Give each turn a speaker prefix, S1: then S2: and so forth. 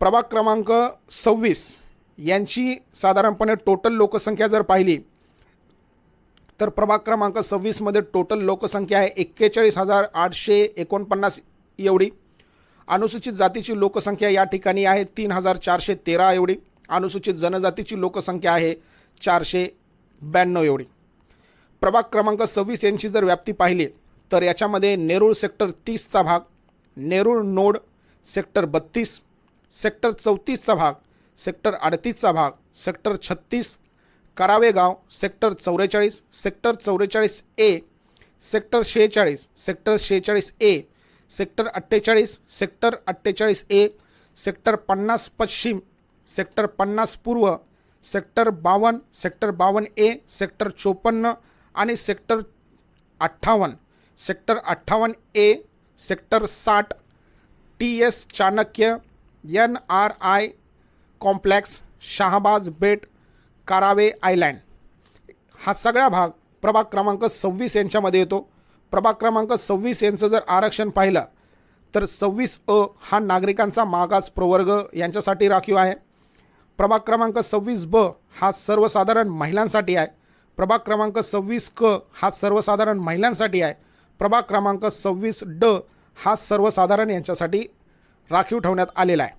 S1: प्रभाग क्रमांक सव्वीस. यांची साधारणपणे टोटल लोकसंख्या जर पाहिली तर प्रभाग क्रमांक सव्वीसमध्ये टोटल लोकसंख्या आहे एक्केचाळीस हजार आठशे एकोणपन्नास एवढी. अनुसूचित जातीची लोकसंख्या या ठिकाणी आहे तीन हजार चारशे तेरा एवढी. अनुसूचित जनजातीची लोकसंख्या आहे चारशे ब्याण्णव एवढी. प्रभाग क्रमांक सव्वीस यांची जर व्याप्ती पाहिली तर याच्यामध्ये नेरूळ सेक्टर तीसचा भाग नेरूळ नोड सेक्टर बत्तीस सेक्टर चौतीसचा भाग सेक्टर अडतीसचा भाग सेक्टर छत्तीस करावेगाव सेक्टर चौवेचाळीस सेक्टर चौवेचाळीस ए सेक्टर शेहेचाळीस सेक्टर शेहेचाळीस ए सेक्टर अठ्ठेचाळीस सेक्टर अठ्ठेचाळीस ए सेक्टर पन्नास पश्चिम सेक्टर पन्नास पूर्व सेक्टर बावन्न सेक्टर बावन्न ए सेक्टर चोपन्न आणि सेक्टर अठ्ठावन्न सेक्टर अठ्ठावन्न ए सेक्टर साठ T S Chanakya N R I complex Shahbaz bait Karave island. हा सगळा भाग प्रभाग क्रमांक सव्वीस यांच्यामध्ये येतो. प्रभाग क्रमांक सव्वीस यांचं जर आरक्षण पाहिलं तर सव्वीस अ हा नागरिकांचा मागास प्रवर्ग यांच्यासाठी राखीव आहे. प्रभाग क्रमांक सव्वीस ब हा सर्वसाधारण महिलांसाठी आहे. प्रभाग क्रमांक सव्वीस क हा सर्वसाधारण महिलांसाठी आहे. प्रभाग क्रमांक सव्वीस ड हा सर्वसाधारण यांच्यासाठी राखीव ठेवण्यात आलेला आहे.